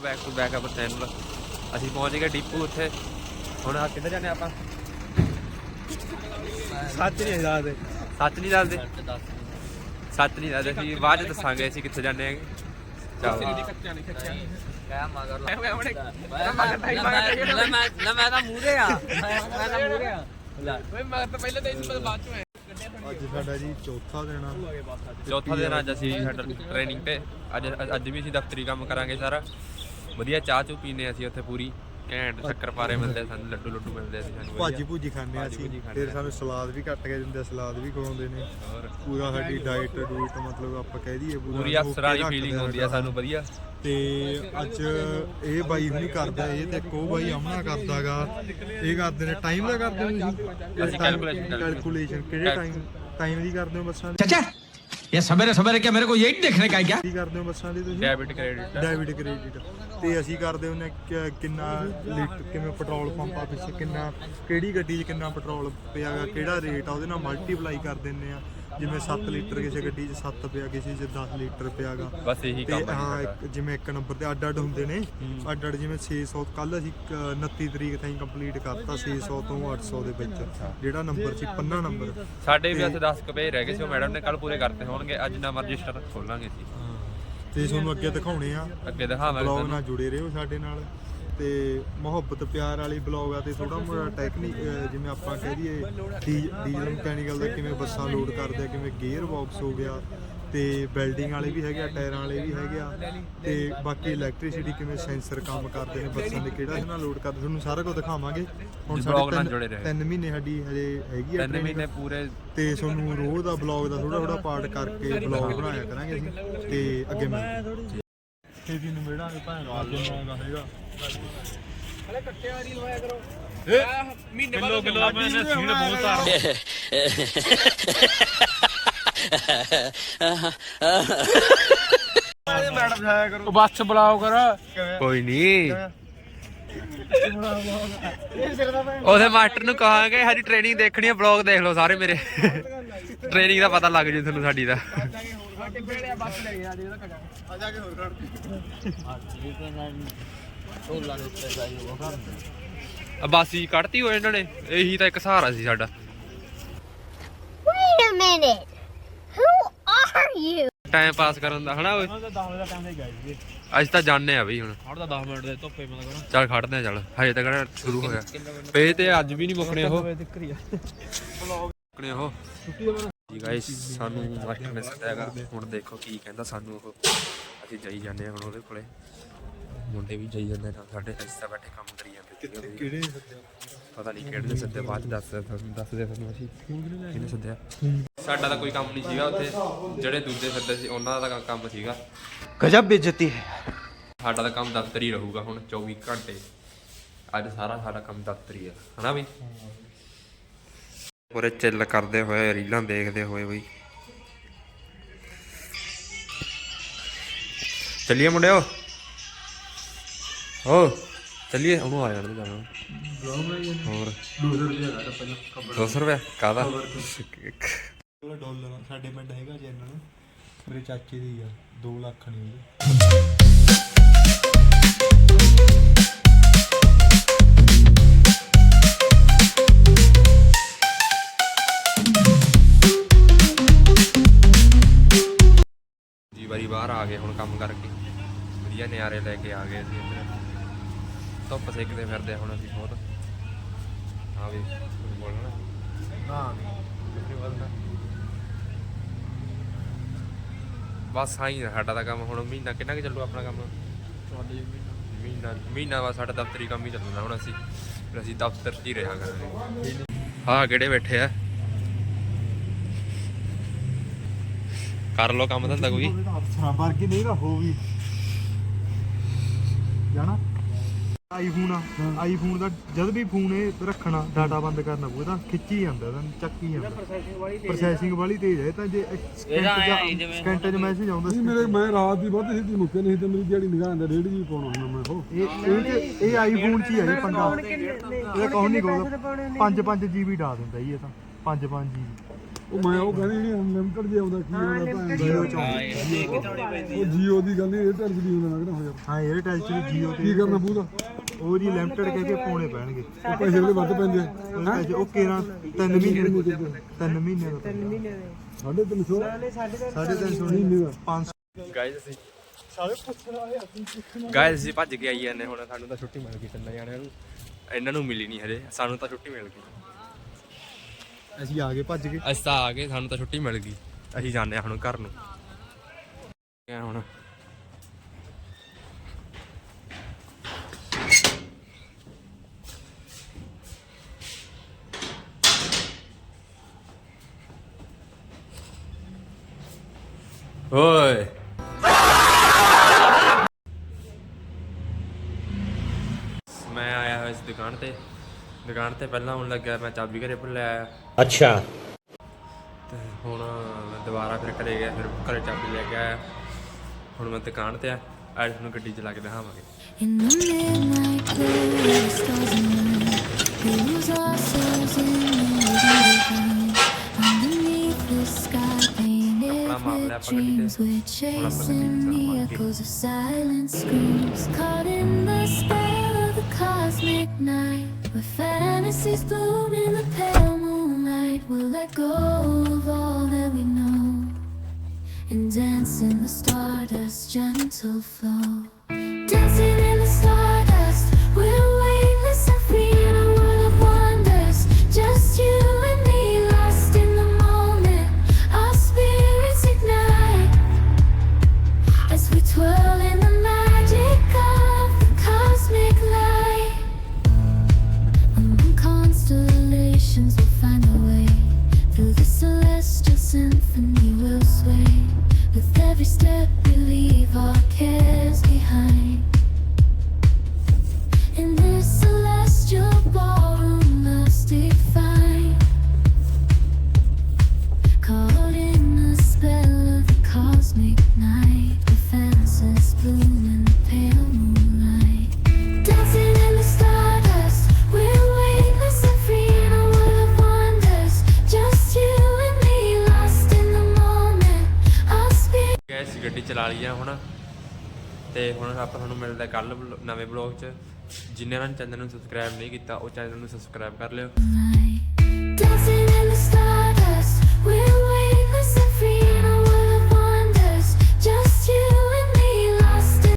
Back to back up channel ਅਸੀਂ ਪਹੁੰਚ ਗਏ ਡੀਪੂ ਉੱਥੇ ਹੁਣ ਆ ਕਿੱਧਰ ਜਾਂਦੇ ਆਪਾਂ ਸੱਚ ਨਹੀਂ ਦੱਸਦੇ ਸੱਚ ਨਹੀਂ ਦੱਸਦੇ ਸੱਚ ਨਹੀਂ ਦੱਸਦੇ ਅਸੀਂ ਬਾਅਦ ਚ ਦੱਸਾਂਗੇ ਅਸੀਂ ਕਿੱਥੇ ਜਾਂਦੇ ਹੈਗੇ ਚਲੋ ਕੱਚਾ ਨਹੀਂ ਕੱਚਾ ਕਹਿ ਮਗਰ ਲਾ ਮੈਂ ਹੁਣੇ ਮੈਂ ਮੈਂ ਮੈਂ ਤਾਂ ਮੂਰੇ ਆ ਮੈਂ ਮੈਂ ਤਾਂ ਮੂਰੇ ਆ ਲੈ ਓਏ ਮਗਰ ਤਾਂ ਪਹਿਲੇ ਤਾਂ ਇਹਨੂੰ ਬਾਅਦ ਚੋਂ ਅੱਜ ਸਾਡਾ ਜੀ ਚੌਥਾ ਦਿਨ ਆ ਚੌਥਾ ਦਿਨ ਅੱਜ ਅਸੀਂ ਸਾਡਾ ਟ੍ਰੇਨਿੰਗ ਤੇ ਅੱਜ ਅੱਜ ਵੀ ਅਸੀਂ ਦਫ਼ਤਰੀ ਕੰਮ ਕਰਾਂਗੇ ਸਾਰਾ ਵਧੀਆ ਚਾਹ ਚੂ ਪੀਨੇ ਅਸੀਂ ਉੱਥੇ ਪੂਰੀ। ਘੈਂਟ ਸ਼ੱਕਰ ਪਾਰੇ ਮਿਲਦੇ ਸਾਨੂੰ ਲੱਡੂ ਲੱਡੂ ਮਿਲਦੇ ਅਸੀਂ ਸਾਨੂੰ। ਭਾਜੀ ਭੂਜੀ ਖਾਂਦੇ ਆ ਭਾਜੀ ਅਸੀਂ। ਭੂਜੀ ਖਾਂਦੇ ਫਿਰ ਆ। ਸਾਨੂੰ ਸਲਾਦ ਵੀ ਕੱਟ ਕੇ ਦਿੰਦੇ ਆ ਸਲਾਦ ਵੀ ਖਵਾਉਂਦੇ ਨੇ। ਹੋਰ? ਪੂਰਾ ਸਾਡੀ ਡਾਈਟ ਡੂਇਟ ਮਤਲਬ ਆਪਾਂ ਕਹਿ ਦਈਏ ਪੂਰਾ ਪੂਰੀ ਅਫਸਰਾਂ ਵਾਲੀ ਫੀਲਿੰਗ ਹੁੰਦੀ ਆ ਸਾਨੂੰ ਵਧੀਆ। ਤੇ ਅੱਜ ਇਹ ਬਾਈ ਹੁਣੀ ਕਰਦਾ ਇਹ ਤੇ ਉਹ ਬਾਈ ਆਮਣਾ ਕਰਦਾਗਾ ਇਹ ਕਰਦੇ ਨੇ ਟਾਈਮ ਦਾ ਕਰਦੇ ਹੋ ਅਸੀਂ calculation। ਕੈਲਕੂਲੇਸ਼ਨ ਕਿਹੜੇ ਟਾਈਮ ਟਾਈਮ ਦੀ ਕਰਦੇ ਹੋ ਬੱਸਾਂ ਦੀ? चाचा ये सवेरे सवेरे क्या मेरे को यही देखने का है क्या ਕੀ ਕਰਦੇ ਹੋ ਬੱਸਾਂ ਦੀ ਤੁਸੀਂ ਡੈਬਿਟ ਕ੍ਰੈਡਿਟ ਡੈਬਿਟ ਕ੍ਰੈਡਿਟ ਤੇ ਅਸੀਂ ਕਰਦੇ ਹੁੰਨੇ ਕਿ- ਕਿੰਨਾ ਲੀਟਰ ਕਿਵੇਂ ਪੈਟਰੋਲ ਪੰਪਾਂ ਪਿੱਛੇ ਕਿੰਨਾ ਕਿਹੜੀ ਗੱਡੀ 'ਚ ਕਿੰਨਾ ਪੈਟਰੋਲ ਪਿਆਗਾ ਕਿਹੜਾ ਰੇਟ ਆ ਉਹਦੇ ਨਾਲ ਮਲਟੀਪਲਾਈ ਕਰ ਦਿੰਨੇ ਆ ਜਿਵੇਂ 7 ਲੀਟਰ ਕਿਸੇ ਗੱਡੀ 'ਚ 7 ਪਿਆ ਕਿਸੇ 'ਚ 10 ਲੀਟਰ ਪਿਆਗਾ। ਬਸ ਇਹੀ ਕੰਮ ਹੈ ਹਾਂ। ਇੱਕ- ਜਿਵੇਂ ਇੱਕ ਨੰਬਰ ਤੇ ਅੱਡ ਅੱਡ ਹੁੰਦੇ ਨੇ। ਅੱਡ ਅੱਡ ਜਿਵੇਂ 600 ਕੱਲ ਅਸੀਂ ਕ- 29 ਤਰੀਕ ਤਾਈਂ ਕੰਪਲੀਟ ਕਰਤਾ 600 ਤੋਂ 800 ਦੇ ਵਿੱਚ। ਜਿਹੜਾ ਨੰਬਰ ਸੀ ਪੰਨਾ ਨੰਬਰ। ਸਾਡੇ ਵੀ ਅਸੀਂ 10 ਕਪੇ ਰਹਿ ਗਏ ਸੀ ਉਹ ਮੈਡਮ ਨੇ ਕੱਲ ਪੂਰੇ ਕਰਤੇ ਹੋਣਗੇ ਅੱਜ ਨਵਾਂ ਰਜਿਸਟਰ ਖੋਲਾਂਗੇ ਅਸੀਂ। ਤੇ ਤੁਹਾਨੂੰ ਅੱਗੇ ਦਿਖਾਉਣੇ ਆ। ਅੱਗੇ ਦਿਖਾਵਾਂਗੇ ਬਲੌਗ ਤੁਹਾਨੂੰ। ਨਾਲ ਜੁੜੇ ਰਹੋ ਸਾਡੇ ਨਾਲ। ਤੇ ਮੁਹੱਬਤ ਪਿਆਰ ਵਾਲੀ ਬਲੌਗ ਆ ਤੇ ਥੋੜਾ ਮੋੜਾ ਟੈਕਨੀਕ ਜਿਵੇਂ ਆਪਾਂ ਕਹਿ ਦਈਏ ਡੀਜ਼ਲ ਮਕੈਨੀਕਲ ਦਾ ਕਿਵੇਂ ਬੱਸਾਂ ਲੋਡ ਕਰਦੇ ਆ ਕਿਵੇਂ ਗੇਅਰ ਬਾਕਸ ਹੋ ਗਿਆ ਤੇ ਵੈਲਡਿੰਗ ਵਾਲੇ ਵੀ ਹੈਗੇ ਆ ਟਾਇਰਾਂ ਵਾਲੇ ਵੀ ਹੈਗੇ ਆ ਤੇ ਬਾਕੀ ਇਲੈਕਟ੍ਰਿਸਿਟੀ ਕਿਵੇਂ ਸੈਂਸਰ ਕੰਮ ਕਰਦੇ ਨੇ ਬੱਸਾਂ ਦੇ ਕਿਹੜਾ ਇਹਨਾਂ ਲੋਡ ਕਰਦੇ ਤੁਹਾਨੂੰ ਸਾਰਾ ਕੁਝ ਦਿਖਾਵਾਂਗੇ ਹੁਣ ਜੀ, ਸਾਡੇ ਜੁੜੇ ਰਹੋ। 3 ਮਹੀਨੇ ਸਾਡੀ ਹਜੇ ਹੈਗੀ ਆ ਤਿੰਨ training। ਮਹੀਨੇ ਪੂਰੇ ਤੇ ਤੁਹਾਨੂੰ ਰੋਜ਼ ਦਾ ਬਲੌਗ ਦਾ ਥੋੜਾ ਥੋੜਾ ਪਾਰਟ ਕਰਕੇ ਬਲੌਗ ਬਣਾਇਆ ਕਰਾਂਗੇ ਅਸੀਂ ਤੇ ਅੱਗੇ ਮਿਲਦੇ ਤੇ ਵੀ ਨੂੰ ਮੇੜਾਂਗੇ ਭਾਂ ਰਾਤ ਨੂੰ ਆਉਂਦਾ ਹੈਗਾ ਹਲੇ ਕੱਟੇ ਵਾਲੀ ਲਵਾਇਆ ਕਰੋ। ਮਹੀਨੇ ਬਾਅਦ ਕਿਲੋ ਕਿਲੋ ਮੈਂ ਸੀਣ ਬਹੁਤ ਆ। ਮੈਡਮ ਜਾਇਆ ਕਰੋ ਉਹ ਬੱਸ ਬੁਲਾਓ ਕਰ। ਕੋਈ ਨਹੀਂ ਉਹਦੇ ਮਾਸਟਰ ਨੂੰ ਕਹਾਂਗੇ ਸਾਡੀ ਟ੍ਰੇਨਿੰਗ ਦੇਖਣੀ ਹੈ ਬਲੌਗ ਦੇਖ ਲਓ ਸਾਰੇ ਮੇਰੇ। ਟ੍ਰੇਨਿੰਗ ਦਾ ਪਤਾ ਲੱਗ ਜੂ ਤੁਹਾਨੂੰ ਸਾਡੀ ਦਾ। ਸਾਡੇ ਬੇੜੇ ਬੱਸ ਲੈ ਗਿਆ ਜਿਹੜਾ ਕਗਾ ਆ ਜਾ ਕੇ ਹੋਰ ਖੜ ਢੋਲਾਂ ਦੇ ਉੱਤੇ ਸਾਈ ਉਹ ਕਰ ਆ ਬਾਸੀ ਕੱਢਤੀ ਹੋਏ ਇਹਨਾਂ ਨੇ ਇਹੀ ਤਾਂ ਇੱਕ ਸਹਾਰਾ ਸੀ ਸਾਡਾ। Wait a minute. Who are you? Time pass ਕਰਨ ਦਾ ਹਨਾ ਓਏ? 10 ਵਜੇ ਦਾ ਟਾਈਮ ਦੇ ਗਏ ਜੀ। ਅੱਜ ਤਾਂ ਜਾਣੇ ਆ ਬਈ ਹੁਣ। ਖੜਦਾ 10 ਮਿੰਟ ਦੇ ਧੁੱਪੇ ਮੈਂ ਕਰਾਂ। ਚੱਲ ਖੜਦੇ ਆ ਚੱਲ। ਹਜੇ ਤਾਂ ਕਿਹੜਾ ਸ਼ੁਰੂ ਹੋਇਆ। ਪੇ ਤੇ ਅੱਜ ਵੀ ਨਹੀਂ ਮੁੱਕਣੇ ਉਹ। ਆ। ਮੁੱਕਣੇ ਉਹ। ਜੀ ਗਾਇਸ ਸਾਨੂੰ ਮਾਸਟਰ ਨੇ ਸੱਦਿਆਗਾ ਹੁਣ ਦੇਖੋ ਕੀ ਕਹਿੰਦਾ ਸਾਨੂੰ ਉਹ। ਅਸੀਂ ਜਾਈ ਜਾਂਦੇ ਹਾਂ ਹੁਣ ਉਹਦੇ ਕੋਲੇ। ਮੁੰਡੇ ਵੀ ਜਾਈ ਜਾਂਦੇ ਨਾਲ ਸਾਡੇ ਅਸੀਂ ਤਾਂ ਬੈਠੇ ਕੰਮ ਕਰੀ ਜਾਂਦੇ ਕਿੱਥੇ? ਕਿਹੜੇ ਪਤਾ ਨਹੀਂ ਕਿਹੜੇ ਸੱਦੇ ਬਾਅਦ ਦੱਸ ਤੁਹਾਨੂੰ ਦੱਸਦੇ ਤੁਹਾਨੂੰ ਅਸੀਂ। ਕਿਹਨੇ ਸੱਦਿਆ? ਸਾਡਾ ਤਾਂ ਕੋਈ ਕੰਮ ਨਹੀਂ ਸੀਗਾ ਉੱਥੇ। ਜਿਹੜੇ ਦੂਜੇ ਸੱਦੇ ਸੀ ਉਹਨਾਂ ਦਾ ਤਾਂ ਕੰਮ ਸੀਗਾ। ਗਜਬ ਬੇਇੱਜ਼ਤੀ ਹੈ। ਸਾਡਾ ਤਾਂ ਕੰਮ ਦਫ਼ਤਰੀ ਰਹੂਗਾ ਹੁਣ 24 ਘੰਟੇ। ਅੱਜ ਸਾਰਾ ਸਾਡਾ ਕੰਮ ਦਫ਼ਤਰੀ ਆ ਹਨਾ ਵੀ? ਪੂਰੇ ਚਿੱਲ ਕਰਦੇ ਹੋਏ ਰੀਲਾਂ ਦੇਖਦੇ ਹੋਏ ਬਈ। ਚੱਲੀਏ ਮੁੰਡਿਓ? ਹੋ ਚੱਲੀਏ। ਉਹਨੂੰ ਆ ਜਾਣ ਦੇ ਜਾਣਾ ਹੋਰ 200 ਰੁਪਏ ਕਾਦਾ ਡਾਲਰ ਸਾਡੇ ਪਿੰਡ ਹੈਗਾ ਚੈਨਲ ਮੇਰੇ ਚਾਚੇ ਦੀ ਆ 2 ਲੱਖ ਨਹੀਂ ਜੀ ਵਾਰੀ ਬਾਹਰ ਆ ਗਏ ਹੁਣ ਕੰਮ ਕਰਕੇ। ਵਧੀਆ ਨਿਆਰੇ ਲੈ ਕੇ ਆ ਗਏ ਅਸੀਂ ਇੱਧਰ। ਧੁੱਪ ਸੇਕਦੇ ਫਿਰਦੇ ਹੁਣ ਅਸੀਂ ਬਹੁਤ। ਹਾਂ ਵੀ ਕੁਝ ਬੋਲਣਾ? ਨਾ ਕੁਝ ਨਹੀਂ ਬੋਲਣਾ। ਬਸ ਆਈ ਸਾਡਾ ਤਾਂ ਕੰਮ ਹੁਣ ਮਹੀਨਾ ਕਿੰਨਾ ਕਿ ਚੱਲੂ ਆਪਣਾ ਕੰਮ? ਮਹੀਨਾ। ਮਹੀਨਾ ਬਾਅਦ ਸਾਡਾ ਦਫ਼ਤਰੀ ਕੰਮ ਹੀ ਚੱਲਣਾ ਹੁਣ ਅਸੀਂ। ਫਿਰ ਅਸੀਂ ਦਫ਼ਤਰ 'ਚ ਹੀ ਰਿਹਾ ਕਰਾਂਗੇ। ਹਾਂ ਕਿਹੜੇ ਬੈਠੇ ਆ? ਕਰ ਲੋ ਕੰਮ ਧੰਦਾ ਕੋਈ। ਅਫਸਰਾਂ ਵਰਗੇ ਨਹੀਂ ਨਾ ਹੋ ਵੀ ਜਾਣਾ? ਆਈਫੋਨ ਆ। ਆਈਫੋਨ ਦਾ ਜਦ ਵੀ ਫੋਨ ਇਹ ਰੱਖਣਾ ਡਾਟਾ ਬੰਦ ਕਰਨਾ ਪਊ ਤਾਂ ਖਿੱਚੀ ਜਾਂਦਾ ਤਾਂ ਚੱਕੀ ਜਾਂਦਾ। ਪ੍ਰੋਸੈਸਿੰਗ ਵਾਲੀ ਤੇਜ਼ ਹੈ ਤਾਂ ਜੇ ਇਹਦਾ ਹੀ ਸਕਿੰਟ 'ਚ ਮੈਸੇਜ ਆਉਂਦਾ ਸੀ। ਮੇਰੇ ਮੈਂ ਰਾਤ ਦੀ ਵੱਧ ਸਿੱਧੀ ਮੁੱਕੇ ਨਹੀਂ ਤੇ ਮੇਰੀ ਜਿਹੜੀ ਨਿਗਾਹ ਅੰਦਰ ਰੇੜੀ ਜੀ ਪਾਉਣਾ ਹੁੰਦਾ ਮੈਂ ਉਹ। ਇਹ ਇਹ ਇਹ ਆਈਫੋਨ 'ਚ ਹੀ ਆ ਇਹ ਪੰਗਾ। ਇਹਦਾ ਕੌਣ ਨਹੀਂ ਕਹੂਗਾ 5 5 GB ਡਾ ਦਿੰਦਾ ਜੀ ਇਹ ਤਾਂ। 5 5 GB ਉਹ ਮੈਂ ਉਹ ਕਹਿੰਦੀ ਜਿਹੜੀ ਅਨਲਿਮਟਡ ਜੇ ਆਉਂਦਾ ਕੀ ਆਉਂਦਾ ਜੀਓ ਦਾ। ਚ ਉਹ ਜੀਓ ਦੀ ਗੱਲ ਨਹੀਂ ਇਹ ਟੈਲ ਦੀ ਹੁੰਦਾ ਲੱਗਦਾ ਹੋਇਆ। ਹਾਂ 에ਅਰਟੈਲ ਚ ਵੀ ਜੀਓ ਕੀ ਤੇ ਕਰਨਾ ਪੂਰਾ? ਉਹ ਜੀ ਲਿਮਟਿਡ ਕਹਿ ਕੇ ਪਾਉਣੇ ਪੈਣਗੇ। ਉਹ ਪੈਸੇ ਜਿਹੜੇ ਵੱਧ ਪੈਂਦੇ ਪੈਸੇ- ਉਹ ਕੇਰਾਂ ਤਿੰਨ ਮਹੀਨੇ ਦੇ ਤਿੰਨ ਮਹੀਨੇ ਦਾ ਤਿੰਨ ਮਹੀਨੇ ਸਾਢੇ ਤਿੰਨ ਸੌ? ਮਹੀਨੇ ਦਾ 500 ਗਾਇਸ ਅਸੀਂ ਸਾਰੇ ਪੁੱਛਣ ਵਾਲੇ ਗਾਇਸ ਅਸੀਂ ਭੱਜ ਕੇ ਆਈ ਜਾਂਦੇ ਹੁਣ। ਸਾਨੂੰ ਤਾਂ ਛੁੱਟੀ ਮਿਲ ਗਈ ਤਿੰਨ ਜਾਣਿਆਂ ਨੂੰ। ਇਹਨਾਂ ਨੂੰ ਮਿਲੀ ਨਹੀਂ ਹਜੇ। ਸਾਨੂੰ ਤਾਂ ਛੁੱਟੀ ਮਿਲ ਗਈ। ਅਸੀਂ ਆ ਗਏ, ਭੱਜ ਗਏ। ਅਸੀਂ ਤਾਂ ਆ ਗਏ, ਸਾਨੂੰ ਤਾਂ ਛੁੱਟੀ ਮਿਲ ਗਈ। ਅਸੀਂ ਜਾਂਦੇ ਹਾਂ ਹੁਣ ਘਰ ਨੂੰ। ਕਿਆ ਹੁਣ ਓਏ। ਮੈਂ ਆਇਆ ਹੋਇਆ ਇਸ ਦੁਕਾਨ ਤੇ। ਦੁਕਾਨ ਤੇ ਪਹਿਲਾਂ ਆਉਣ ਲੱਗਾ ਮੈਂ ਚਾਬੀ ਘਰੇ ਭੁੱਲ ਆਇਆ ਅੱਛਾ ਤੇ ਹੁਣ ਮੈਂ ਦੁਬਾਰਾ ਫਿਰ ਘਰੇ ਗਿਆ ਫਿਰ ਘਰੇ ਚਾਬੀ ਲੈ ਕੇ ਆਇਆ ਹੁਣ ਮੈਂ ਦੁਕਾਨ ਤੇ ਆ ਅੱਜ ਤੁਹਾਨੂੰ ਗੱਡੀ ਚਲਾ ਕੇ ਦਿਖਾਵਾਂਗੇ In the midnight glow, the stars align. We lose ourselves in the divine. Underneath the sky, painted ਆਪਣਾ ਮਾਮਲਾ with ਆਪਾਂ ਗੱਡੀ dreams, ਤੇ we're chasing the echoes of silent screams. Caught in the spell fantasies bloom in the pale moonlight. We'll let go of all that we know and dance in the stardust, gentle flow. Symphony. Gas ਗੱਡੀ ਹੁਣ। ਤੇ ਹੁਣ ਆਪਾਂ ਤੁਹਾਨੂੰ ਮਿਲਦਾ ਕੱਲ ਨਵੇਂ blog 'ਚ। ਜਿਨ੍ਹਾਂ ਨੇ ਚੈਨਲ ਨੂੰ ਸਬਸਕ੍ਰਾਈਬ ਨਹੀਂ ਕੀਤਾ, ਉਹ ਚੈਨਲ ਨੂੰ ਸਬਸਕ੍ਰਾਈਬ ਕਰ ਲਿਓ।